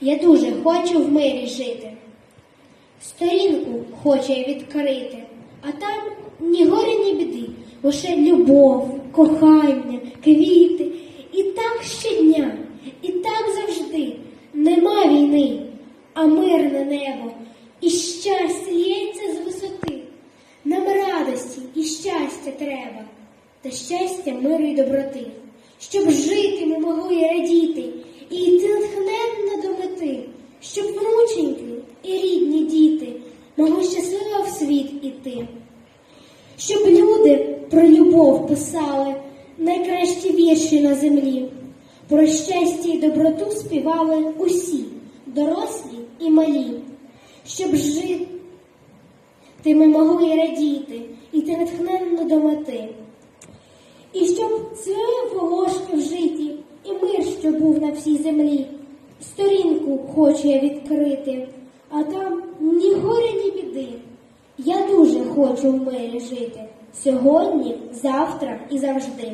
Я дуже хочу в мирі жити. Сторінку хоче відкрити, а там ні горя, ні біди, лише любов, кохання, квіти. І так щодня, і так завжди. Нема війни, а мирне небо, і щастя лється з висоти. Нам радості і щастя треба, та щастя, миру й доброти, щоб жити ми могли радіти і йти натхненно до мети, щоб внученьки і рідні діти могли щасливо в світ іти, щоб люди про любов писали найкращі вірші на землі, про щастя і доброту співали усі, дорослі і малі, щоб жити ти ми могли радіти, іти натхненно до. І щоб цвіли волошки в житті, і мир, що був на всій землі. Сторінку хочу я відкрити, а там ні горя, ні біди. Я дуже хочу в мирі жити сьогодні, завтра і завжди.